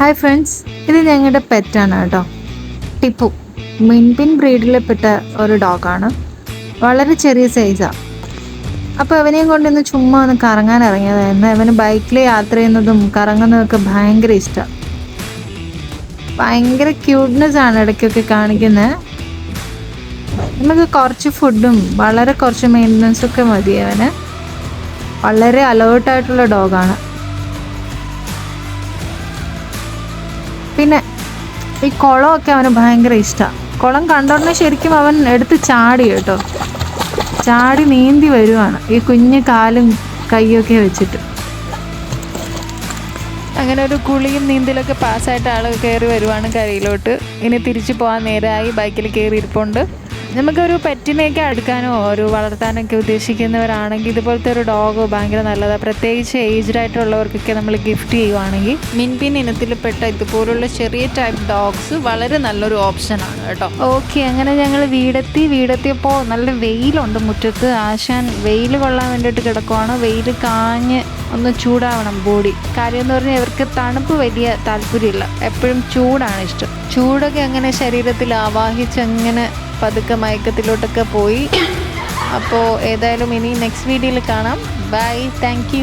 Hi friends ഇത് ഞങ്ങളുടെ പെറ്റാണ് കേട്ടോ. ടിപ്പു. മിൻപിൻ ബ്രീഡിൽപ്പെട്ട ഒരു ഡോഗാണ് വളരെ ചെറിയ സൈസാണ് അപ്പോൾ അവനെയും കൊണ്ടൊന്ന് ചുമ്മാ ഒന്ന് കറങ്ങാൻ ഇറങ്ങിയതായിരുന്നു അവന് ബൈക്കിൽ യാത്ര ചെയ്യുന്നതും കറങ്ങുന്നതൊക്കെ ഭയങ്കര ഇഷ്ടമാണ് ഭയങ്കര ക്യൂട്ട്നെസ് ആണ് ഇടയ്ക്കൊക്കെ കാണിക്കുന്നത് നമുക്ക് കുറച്ച് ഫുഡും വളരെ കുറച്ച് മെയിന്റനൻസും ഒക്കെ മതി അവന്. വളരെ അലേർട്ടായിട്ടുള്ള ഡോഗാണ് പിന്നെ ഈ കുളമൊക്കെ അവന് ഭയങ്കര ഇഷ്ടമാണ് കുളം കണ്ടോടനെ ശരിക്കും അവൻ എടുത്ത് ചാടി കേട്ടോ. ചാടി നീന്തി വരുവാണ്. ഈ കുഞ്ഞു കാലും കൈയൊക്കെ വെച്ചിട്ട്. അങ്ങനെ ഒരു കുളിയും നീന്തലൊക്കെ പാസ്സായിട്ട് ആൾ കയറി വരുവാണ് കരയിലോട്ട്. ഇനി തിരിച്ചു പോകാൻ നേരമായി ബൈക്കിൽ കയറി ഇരിപ്പുണ്ട്. നമുക്കൊരു പെറ്റിനെയൊക്കെ അടുക്കാനോ ഒരു വളർത്താനൊക്കെ ഉദ്ദേശിക്കുന്നവരാണെങ്കിൽ ഇതുപോലത്തെ ഒരു ഡോഗ് ഭയങ്കര നല്ലതാണ് പ്രത്യേകിച്ച് ഏജ്ഡ് ആയിട്ടുള്ളവർക്കൊക്കെ നമ്മൾ ഗിഫ്റ്റ് ചെയ്യുവാണെങ്കിൽ മിൻപിൻ ഇനത്തിൽപ്പെട്ട ഇതുപോലുള്ള ചെറിയ ടൈപ്പ് ഡോഗ്സ് വളരെ നല്ലൊരു ഓപ്ഷനാണ് കേട്ടോ. ഓക്കെ അങ്ങനെ ഞങ്ങൾ വീടെത്തി വീടെത്തിയപ്പോൾ നല്ല വെയിലുണ്ട് മുറ്റത്ത്. ആശാൻ വെയിൽ കൊള്ളാൻ വേണ്ടിയിട്ട് കിടക്കുവാണ്. വെയിൽ കാഞ്ഞ് ഒന്ന് ചൂടാവണം ബോഡി. കാര്യം എന്ന് പറഞ്ഞാൽ ഇവർക്ക് തണുപ്പ് വലിയ താല്പര്യമില്ല. എപ്പോഴും ചൂടാണ് ഇഷ്ടം. ചൂടൊക്കെ അങ്ങനെ ശരീരത്തിൽ ആവാഹിച്ച് അങ്ങനെ പതുക്കെ മയക്കത്തിലോട്ടൊക്കെ പോയി. അപ്പോൾ ഏതായാലും ഇനി നെക്സ്റ്റ് വീഡിയോയിൽ കാണാം. Bye thank